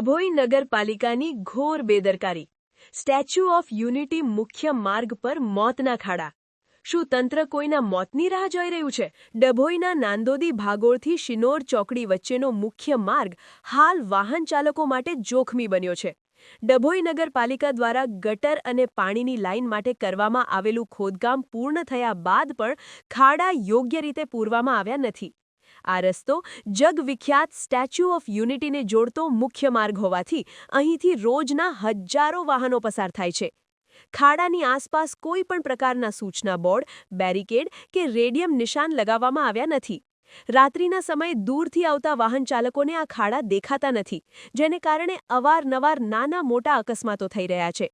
ડભોઈ નગરપાલિકાની ઘોર બેદરકારી. સ્ટેચ્યુ ઓફ યુનિટી મુખ્ય માર્ગ પર મોતના ખાડા. શું તંત્ર કોઈના મોતની રાહ જોઈ રહ્યું છે? ડભોઈના નાંદોદી ભાગોળથી શિનોર ચોકડી વચ્ચેનો મુખ્ય માર્ગ હાલ વાહન ચાલકો માટે જોખમી બન્યો છે. ડભોઈ નગરપાલિકા દ્વારા ગટર અને પાણીની લાઇન માટે કરવામાં આવેલું ખોદકામ પૂર્ણ થયા બાદ પણ ખાડા યોગ્ય રીતે પૂરવામાં આવ્યા નથી. આ રસ્તો જગવિખ્યાત સ્ટેચ્યુ ઓફ યુનિટીને જોડતો મુખ્ય માર્ગ હોવાથી અહીંથી રોજના હજારો વાહનો પસાર થાય છે. ખાડાની આસપાસ કોઈ પણ પ્રકારના સૂચના બોર્ડ, બેરિકેડ કે રેડિયમ નિશાન લગાવવામાં આવ્યા નથી. રાત્રિના સમયે દૂરથી આવતા વાહન ચાલકોને આ ખાડા દેખાતા નથી, જેને કારણે અવારનવાર નાના મોટા અકસ્માતો થઈ રહ્યા છે.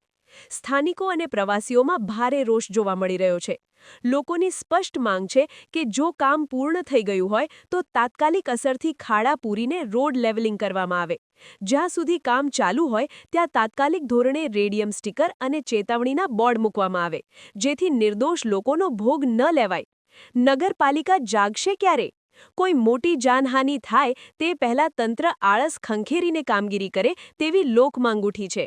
સ્થાનિકો અને પ્રવાસીઓમાં ભારે રોષ જોવા મળી રહ્યો છે. લોકોની સ્પષ્ટ માંગ છે કે જો કામ પૂર્ણ થઈ ગયું હોય, તો તાત્કાલિક અસરથી ખાડા પૂરીને રોડ લેવલિંગ કરવામાં આવે. જ્યાં સુધી કામ ચાલુ હોય, ત્યાં તાત્કાલિક ધોરણે રેડિયમ સ્ટીકર અને ચેતવણીના બોર્ડ મૂકવામાં આવે, જેથી નિર્દોષ લોકોનો ભોગ ન લેવાય. નગરપાલિકા જાગશે ક્યારે? કોઈ મોટી જાનહાનિ થાય તે પહેલા તંત્ર આળસ ખંખેરીને કામગીરી કરે તેવી લોકમાંગ ઉઠી છે.